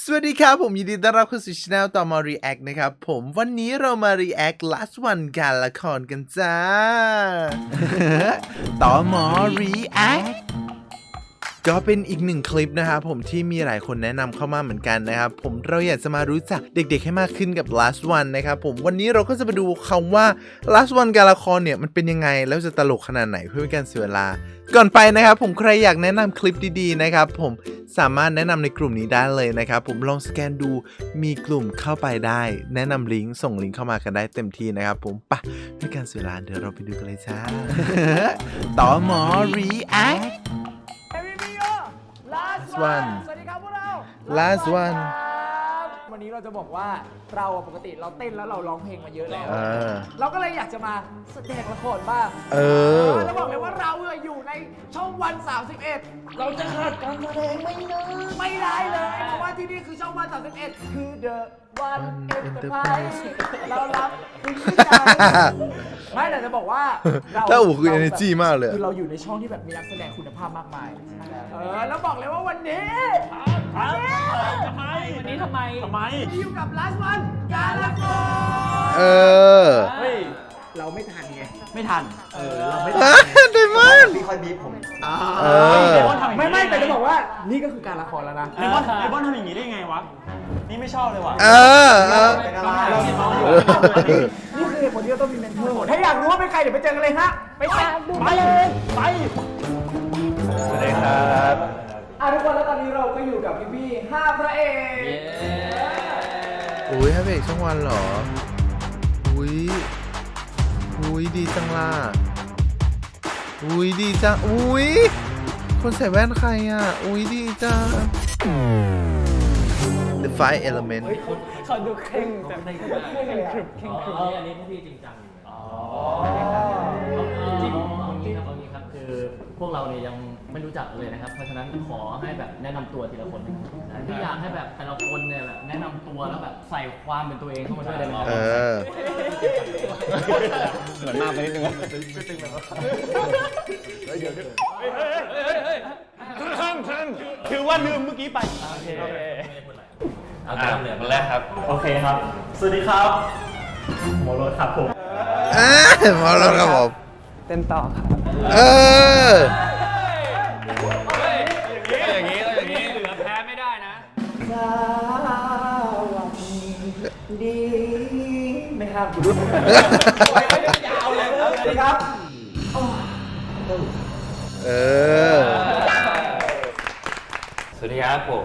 สวัสดีครับผมยินดีต้อนรับเข้าสู่ช anel ต่อมา React นะครับผมวันนี้เรามา React last one การละครกันจ้า ต่อมอ React ก็เป็นอีกหนึ่งคลิปนะครับผมที่มีหลายคนแนะนำเข้ามาเหมือนกันนะครับผมเราอยากจะมารู้จักเด็กๆให้มากขึ้นกับ last one นะครับผมวันนี้เราก็จะมาดูคำว่า last one การละครเนี่ยมันเป็นยังไงแล้วจะตลกขนาดไหนเพื่อเป็นการเสียเวลา ก่อนไปนะครับผมใครอยากแนะนำคลิปดีๆนะครับผม สามารถแนะนำในกลุ่มนี้ได้เลยนะครับ ผมลองสแกนดูมีกลุ่มเข้าไปได้ แนะนำลิงก์ส่งลิงก์เข้ามากันได้เต็มที่นะครับ ผมไปะด้วยการเสียเวลาเดี๋ยวเราไปดูกันเลยจ้าต่อหมอ react Every video last Last one one สวัสดีครับพวกเรา Last one ครับวันนี้เราจะบอกว่าเราอะปกติเราเต้นแล้วเราร้องเพลงมาเยอะแล้ว เออ เราก็เลยอยากจะมาแสดงละครบ้างเออแล้วบอกเลยว่าเรา อะอยู่ในช่องวัน 31 เราจะขาดการแสดงไม่ได้ไม่ได้เลยเพราะว่าที่นี่คือช่องวัน 31 คือ The One Enterprise เรารับคุณผู้ชมไม่แต่จะบอกว่าเราถ้าอู๋คือเราแบบ energy มากเลยอะคือเราอยู่ในช่องที่แบบมีนักแสดงคุณภาพมากมาย เออ แล้วบอกเลยว่าวันนี้วันนี้ทำไมวันนี้ทำไมทำไม อยู่กับ last one การละครเออ ไงไม่ทัน เออเราไม่อะทันเดมอน พี่ค่อยบีบผม เออ เดมอนทำอย่างนี้ไม่ไม่แต่จะบอกว่านี่ก็คือการละครแล้วนะ เดมอนเดมอนทำอย่างนี้ได้ไงวะ นี่ไม่ชอบเลยว่ะเออเออเป็นอะไรเราเห็นน้องอยู่นี่คือเหตุผลที่เราต้องมีเมนเทอร์ถ้าอยากรู้ว่าเป็นใครเดี๋ยวไปเจอกันเลยฮะ ไปตามดูไปเลยไป สวัสดีครับอะทุกคนแล้วตอนนี้เราก็อยู่กับพี่พี่ๆห้าพระเอกอุ้ยให้เบรกช่องวันเหรออุ้ยอุ้ ยดีจังล่ะอุ้ยดีจังอุ้ยคนใส่แว่นใครอะอุ้ยดีจัง The Five Element เขาดูเคร่งแบบในเคร่งเคร่งครึบเคร่งครึบอันนี้พี่จริงจังอยู่ ครับคือพวกเราเนี่ยยังไม่รู้จักเลยนะครับ เพราะฉะนั้นขอให้แบบแนะนำตัวทีละคนนะที่อยากให้แบบแต่ละคนเนี่ยแบบแนะนำตัวแล้วแบบใส่ความเป็นตัวเองเข้ามาด้วยได้ไหมเออ เหมือนมากไปนิดนึงคือว่าลืมเมื่อกี้ไป โอเคเอาตามเลยคนแรกครับ โอเคครับ สวัสดีครับโมโรสครับผม อ่ามาแล้วครับผม เต้นต่อครับ เออ อย่างนี้อย่างนี้เหลือแพ้ไม่ได้นะ สวัสดีไม่ห้ามกูด้วยยาวเลยสวัสดีครับเออ สวัสดีครับผม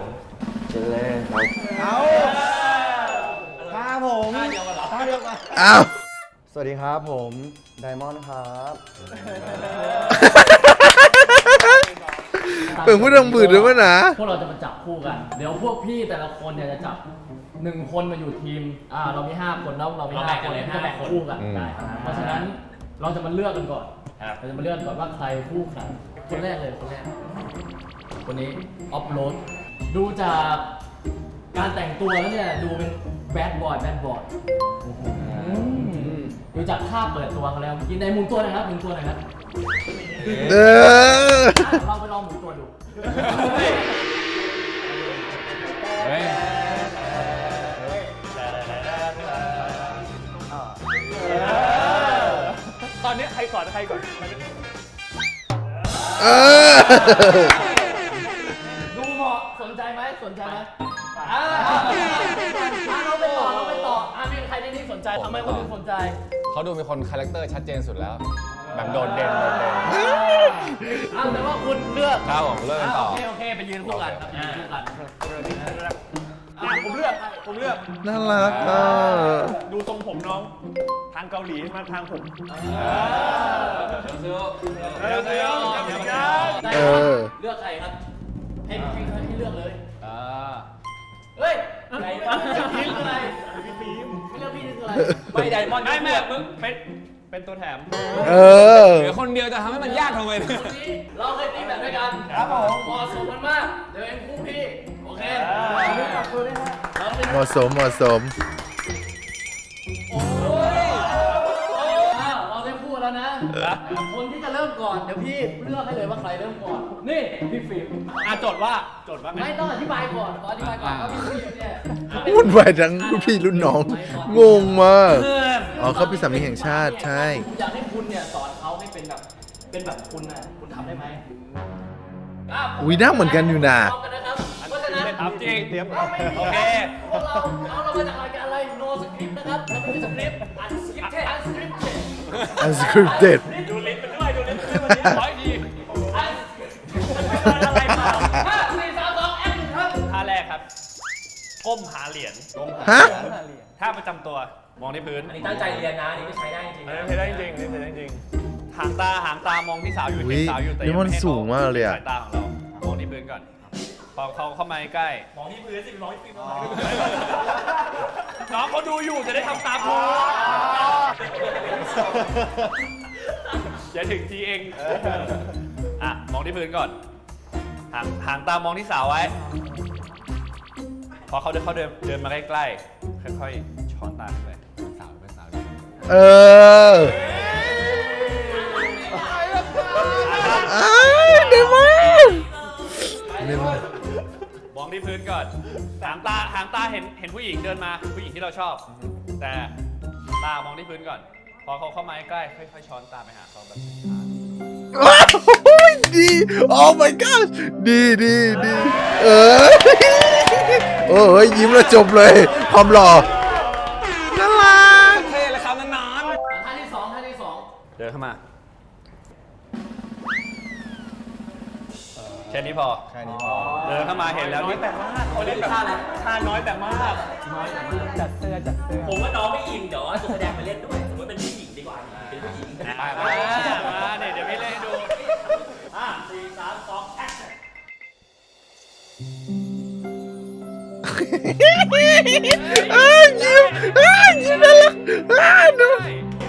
ครับผมท่าเดียวกันอ้าวส วัสดีครับผมไดมอนด์ครับเป็นผู้ดำบืดหรือเปล่านะ พวกเราจะมาจับคู่กัน เดี๋ยวพวกพี่แต่ละคนเนี่ยจะจับหนึ่งคนมาอยู่ทีม อ่าเรามีห้าคนแล้วเรามีห้าคนจะแบ่งคู่กันอืม ได้เพราะฉะนั้นเราจะมาเลือกกันก่อนเราจะมาเลือกก่อนว่าใครคู่ใครคนแรกเลยคนแรก คนนี้ออฟโรดดูจากการแต่งตัวแล้วเนี่ยดูเป็นแบดบอยแบดบอย ดูจากท่าเปิดตัวเขาแล้วกินในหมุนตัวหนะครับหมุนตัวหน่อยครับเอออะเราไปลองหมุนตัวดูตอนนี้ใครก่อนใครก่อนเออดูเหมาะสนใจไหมสนใจไหมอ่าอ่าเรา ใครในนี้สนใจทำไมคนอื่นสนใจ เขาดูเป็นคนคาแรคเตอร์ชัดเจนสุดแล้ว แบบโดดเด่นโดดเด่นอ้าวแต่ว่าคุณเลือกครับผมเลิกกันต่อ โอเคโอเคไปยืนคู่กันครับยืนคู่กันอะผมเลือกผมเลือก น่ารักอะดูทรงผมน้อง ทางเกาหลีมาทางผมเดี๋ยวเดี๋ยวเดี๋ยวเดี๋ยวได้เอครับอเลือกใครครับ ให้ให้ให้เลือกเลย อ่า เฮ้ยใครบ้างพี่คืออะไรไม่ เลือกพี่นี่คืออะไรไม่ไดมอนด์ไม่แม่มึงเป็นเป็นตัวแถมเออ เหลือคนเดียวจะทำให้มันยากทำไมเนี่ยเราเคยตีแบบด้วยกันครับผมเหมาะสมกันมาก เดี๋ยวเองคู่พี่ โอเคเราเป็นเหมาะสมเหมาะสม คู่แล้วนะเคนที่จะเริ่มก่อน เดี๋ยวพี่เลือกให้เลยว่าใครเริ่มก่อน นี่พี่ฟิล์มอะโจทย์ว่าโจทย์ว่าไงไม่ต้องอธิบายก่อนขออธิบายก่อนว่าพี่ฟิล์มเนี่ยเขาเป็น วุ่นวายทั้งรุ่นพี่รุ่นน้อง งงมากอ๋อเขาเป็นสามีแห่งชาติใช่ ผมอยากให้คุณเนี่ยสอนเขาให้เป็นแบบเป็นแบบคุณนะคุณทำได้ไหมะอุ๊ยหน้าเหมือนกันอยู่นะ พร้อมกันนะครับเพราะฉะนั้นถามจริงเตรียมเราไม่มีโอเค พวกเราเอาเรามาจากรายการอะไร no script นะครับเราไม่มีสคริปต์อันสคริปต์อันสคริปต์ unscripted ดูลิ้นมันด้วยดูลิ้นมันด้วยวันนี้ร้อยดีอันอะไรมาห้าสี่สามสองแอคชั่นครับท่าแรกครับก้มหาเหรียญฮะ ท่าประจำตัวมองที่พื้นอันนี้ตั้งใจเรียนนะอันนี้ไม่ใช้ได้จริงอันนี้ใช้ได้จริงอันนี้ใช้ได้จริงหางตาหางตามองที่สาวอยู่อุ๊ยเห็นสาวอยู่แต่นี่ยังมันไม่ให้สูงมากเลยอะ สายตาของเรามองที่พื้นก่อน พอเขาเข้ามาใกล้มองที่พื้นสิมองที่พื้นน้องเขาดูอยู่จะได้ทำตามถูกอย่าถึงทีเองอะมองที่พื้นก่อนหางหางตามองที่สาวไว้ พอเขาเดินเขาเดินเดินมาใกล้ๆค่อยๆช้อนตาขึ้นไปสาวเป็นสาวเอออ้ายเดี๋ยวมา เดี๋ยวมาม องที่พื้นก่อนหางตาหางตาเห็นเห็นผู้หญิงเดินมาผู้หญิงที่เราชอบ แต่ตามองที่พื้นก่อน พอเขาเข้ามาใกล้ๆค่อยๆช้อนตาไปหาเขาแบบช้าว้าวดี oh my god ดีดีดีเออโอ้ยยิ้มแล้วจบเลย ความหล่อน่ารักเท่เลยครับนานท่าที่สองท่าที่สองๆเดินเข้ามาแค่นี้พอ แค่นี้พอ เดินเข้ามาเห็นแล้วนี่แต่มากคนนี้แบบท่าน้อยแต่มาก จัดเสื้อจัดเสื้อผมว่าน้องไม่อินเดี๋ยวจะแสดงไปเล่นด้วยสมมติเป็นผู้หญิงดีกว่าเป็นผู้หญิงมามาเนี่ยเดี๋ยวพี่เล่นให้ดู ห้าสี่สามสองแอคชั่นอ้าวยิ้มอ้าวยิ้มน่ารักอ้าวดู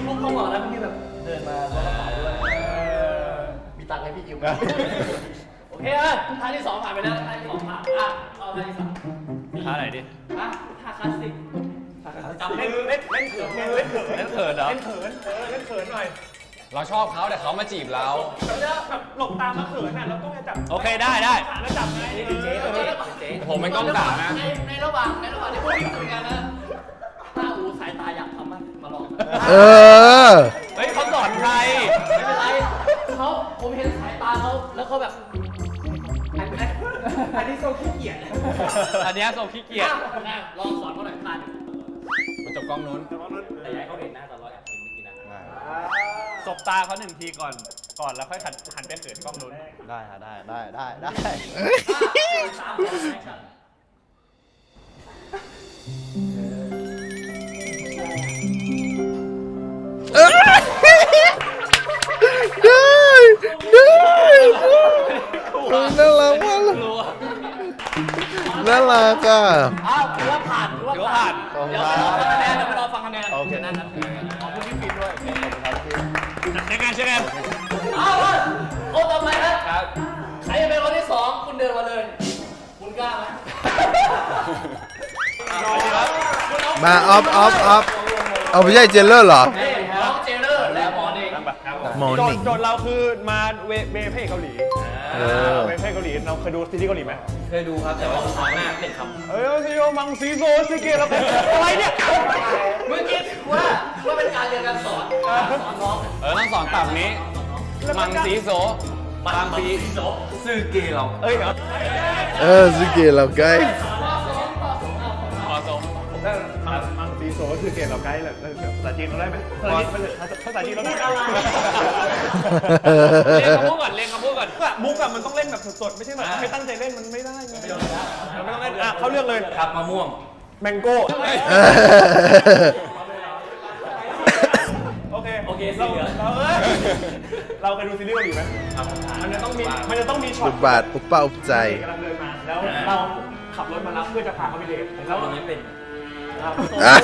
พวกเขาบอกแล้วพี่แบบเดินมาแล้วก็ถ่ายด้วยมีตังค์ให้พี่ยืมโอ เคอะท่าที่สองผ่านไปแล้วท่าที่สองผ่านอะเอาท่าที่สามท่าไหนดิอะท่าคลาสสิกจำเล่เล่นนเล่นเล่นเขินเล่นเขินเล่นเขินเหรอเล่นเขินเออเล่นเขินหน่อยเราชอบเขาแต่เขามาจีบเราแบบหลบตามมาเขินอะเราต้องจะจับโอเคได้ได้แล้วจับไงเจ๊เจ๊เจ๊ผมเป็นกล้องสามนะในในระหว่างในระหว่างที่พวกพี่คุยกันนะถ้าอูสายตาอยากทำมั้ยมาลองเออเฮ้ยเขาสอนใครไม่เป็นไร อันนี้โซขี้เกียจอันเนี้ยโซขี้เกียจนะลองสอนเขาหน่อยท่าหนึ่งมันจบกล้องนู้นแต่อย้ายเขาเห็นนะตอนร้อยแอบเห็นเมื่อกี้นะสบตาเขาหนึ่งทีก่อน ก่อนแล้วค่อยหันหันไปเขินกล้องนู้นได้ฮะได้ได้ได้ได้สามสองแอคชั่นได้ได้น่ารักมากเลย น่ารักอะ อ้าวถือว่าผ่านถือว่าถือว่าผ่าผ่านนเดี๋ยวเราฟังคะแนนเดี๋ยวเราฟังคะแนนโอเค นั่นนะขอบคุณพี่ฟิล์มด้วยใช้งานใช้งานอ้าวโอ้ต่อไปครับใครจะเป็นคนที่สองคุณเดินมาเลย คุณกล้าไหมคุณเอามาออฟออฟออฟเอาไม่ใช่เจลเลอร์เหรอนี่น้องเจเลอร์และหมอนี่ มอร์โจทนิ่ง ย์โจทย์เราคือมาเวเวเพศเกาหลีเออ เวเพศเกาหลีเราเคยดูซีรีส์เกาหลีไหมเคยดูครับ แต่ว่าครั้งแรกเป็นคำเอ้ยซีโอมังซีโซซีเกเราเป็นอะไรเนี่ยเมื่อกี้ถือว่าว่าเป็นการเรียนการสอนสอนน้องเออต้องสอนต่ำนี้ มังสีโสมังสีโสซื่อเกเรา เอ้ยเดี๋ยวเออสเกลเราใกล้ โซก็คือเกณฑ์เราใกล้แหละภาษาจีนเราได้ไหมภาษาจีนภาษาจีนเราได้ไหมเล่นคำพูดก่อนเล่นคำพูดก่อนมุกอะมันต้องเล่นแบบสดๆไม่ใช่แบบให้ตั้งใจเล่นมันไม่ได้ไงมันไม่ต้องเล่นอะเข้าเรื่องเลยครับมะม่วงแมงโก้เออโอเคโอเคสีเราเหลืองเราเออเราเคยดูซีรีส์เกาหลีไหมมันจะต้องมีมันจะต้องมีช็อตลูกบาทอุปป้าอุปใจกำลังเดินมาแล้วเรา ขับรถมารับเพื่อจะพาเขาไปเดทแล้วตรงนี้เป็นครับอ่า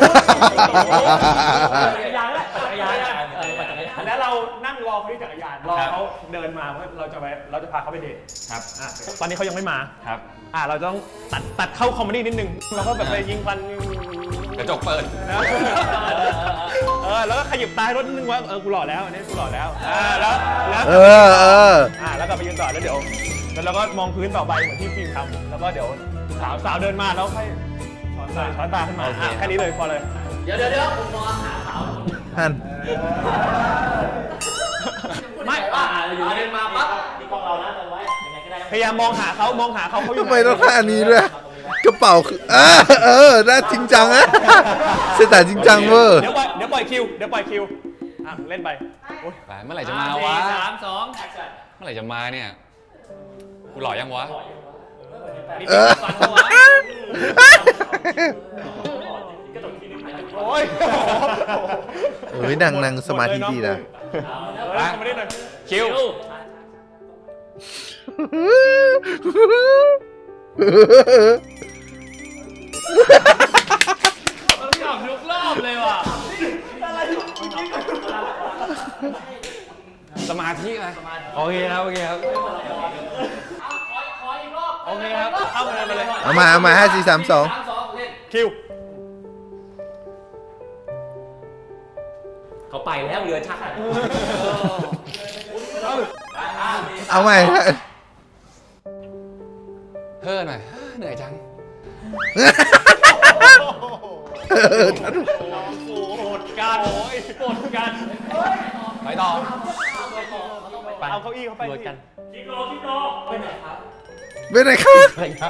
จักรยานแหละจักรยานเออปั่นจักรยานแล้วเรานั่งรอเขาที่จักรยานรอเขาเดินมาว่าเราจะไปเราจะพาเขาไปเดทครับอะตอนนี้เขายังไม่มาครับ อะเราต้องตัดตัดเข้าคอมเมดี้นิดนึงเราก็แบบไปยิงฟันกระจกเปิดนะเออแล้วก็ขยิบตายรถนิดนึงว่าเออกูหล่อแล้วอันนี้กูหล่อแล้วอ่าแล้วแล้วเออเอออ่าแล้วกลับไปยืนต่อแล้วเดี๋ยวแล้วเราก็มองพื้นต่อไปเหมือนที่ฟิล์มทำแล้วก็เดี๋ยว สาวสาวเดินมาแล้วค่อยช้อนตาช้อนตาขึ้นมาอะแค่นี้เลยพอเลย เดี๋ยวเดี๋ยวเดี๋ยวผมรอหาสาวฮันไม่อ่าอยู่เดินมาปั๊บที่กล้องเรานะเอาไว้ยังไงก็ได้พยายามมองหาเขามองหาเขาเขาอยู่ทำไมต้องท่าอันนี้ด้วยกระเป๋าคือเออเออน่าจริงจังอะเสยตาจริงจังเวอร์ เดี๋ยวปล่อยเดี๋ยวปล่อยคิวเดี๋ยวปล่อยคิวอะเล่นไปไปเมื่อไหร่จะมาวะสี่สามสองเมื่อไหร่จะมาเนี่ย กูหล่อยังวะมี เออฟันตัวโอ้ยเอ้ยนางนางสมาธิดีนะเฮ้ยเข้ามาได้หน่อยคิวมันหยอกทุกรอบเลยว่ะสมาธิไงโอเคครับโอเคครับโอ เคครับ เข้ามาเลยมาเลยเอามาเอามาห้าสี่สามสองสามสองเล่นคิว เขาไปแล้วเรือชักอะเอาใหม่เฮ้อหน่อยเหนื่อยจังโหดกันโอ้ยโหดกัน ไปต่อเอาเก้าอี้เข้าไปรวดกันเป็น ไรคะ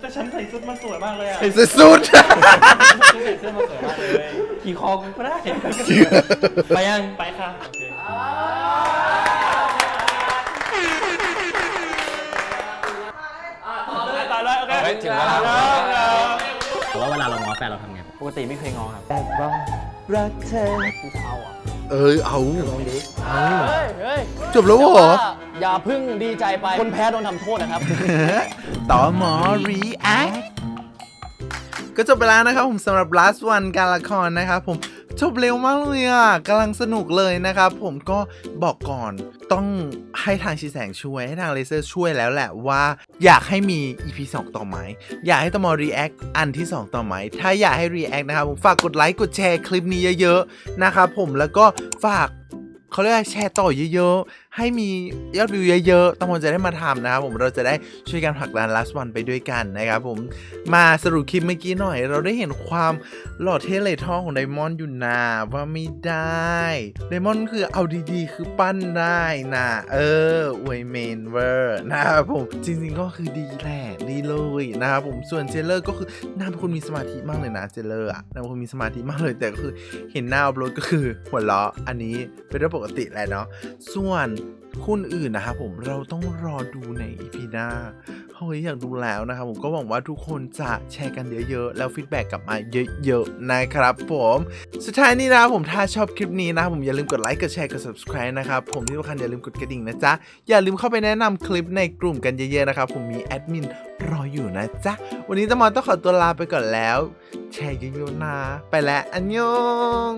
แต่ฉันใส่ชุดมันสวยมากเลยอะสุดขี่คอกูก็ได้ๆไปยัง ไปค่ะโอเคต่อเลยตายแล้วโอเคเฮ้ยถึงเวลา แล้วแล้วแต่ว่าเวลาเราง้อแฟนเราทำไง ปกติไม่เคยงอครับ แต่ว่า รักเธอเอ้ยเอาเอาจบแล้วเหรอ อย่าเพึ่งดีใจไป คนแพ้โดนทำโทษนะครับ ต่อหมอ react ก็จบไปแล้วนะครับผมสำหรับ last one การละครนะครับผม จบเร็วมากเลยอะกำลังสนุกเลยนะครับ ผมก็บอกก่อนต้องให้ทางชีแสงช่วย ให้ทางเลเซอร์ช่วยแล้วแหละว่าอยากให้มี EP 2 ต่อไหม อยากให้ตมอรีแอคอันที่ 2 ต่อไหม ถ้าอยากให้รีแอคนะครับผมฝากกดไลค์กดแชร์คลิปนี้เยอะๆนะครับผมแล้วก็ฝากเขาเรียกแชร์ต่อเยอะๆ ให้มียอดวิวเยอะๆตมจะได้มาทำนะครับผมเราจะได้ช่วยกันผลักดัน last one ไปด้วยกันนะครับผมมาสรุปคลิปเมื่อกี้หน่อย เราได้เห็นความหล่อเท่เลยท่อของไดมอนด์อยู่นาว่าไม่ได้ไดมอนด์คือเอาดีๆ คือปั้นได้นะเอออวยเมนเวอร์นะครับผมจริงๆก็คือดีแหละดีเลยนะครับผมส่วนเจเลอร์ก็คือนาเป็นคนมีสมาธิมากเลยนะเจเลอร์อะนาเป็นคนมีสมาธิมากเลยแต่ก็คือเห็นหน้าอัพโหลดก็คือหัวเราะอันนี้เป็นเรื่องปกติแหละเนาะส่วนคุณอื่นนะครับผมเราต้องรอดูในอีพีหน้าเฮ้ยอยากดูแล้วนะครับผมก็หวังว่าทุกคนจะแชร์กันเยอะๆ แล้วฟีดแบ็กกลับมาเยอะๆนะครับผมสุดท้ายนี้นะผมถ้าชอบคลิปนี้นะผมอย่าลืมกดไลค์กดแชร์กด subscribe นะครับผมที่สำคัญอย่าลืมกดกระดิ่งนะจ๊ะ อย่าลืมเข้าไปแนะนำคลิปในกลุ่มกันเยอะๆนะครับผมมีแอดมินรออยู่นะจ๊ะ วันนี้ตะมอนต้องขอตัวลาไปก่อนแล้ว แชร์เยอะๆนะ ไปแล้วอันยอง